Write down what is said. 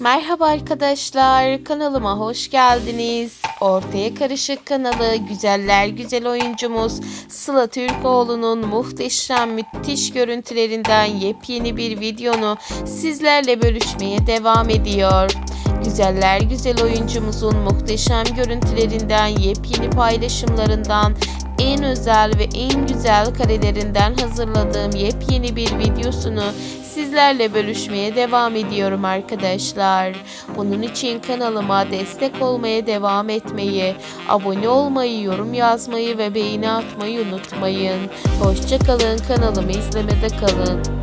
Merhaba arkadaşlar, kanalıma hoş geldiniz. Ortaya Karışık kanalı güzeller güzel oyuncumuz Sıla Türkoğlu'nun muhteşem müthiş görüntülerinden yepyeni bir videonu sizlerle bölüşmeye devam ediyor. Güzeller güzel oyuncumuzun muhteşem görüntülerinden yepyeni paylaşımlarından en özel ve en güzel karelerinden hazırladığım yepyeni bir videosunu sizlerle bölüşmeye devam ediyorum arkadaşlar. Bunun için kanalıma destek olmaya devam etmeyi, abone olmayı, yorum yazmayı ve beğeni atmayı unutmayın. Hoşçakalın kanalımı izlemede kalın.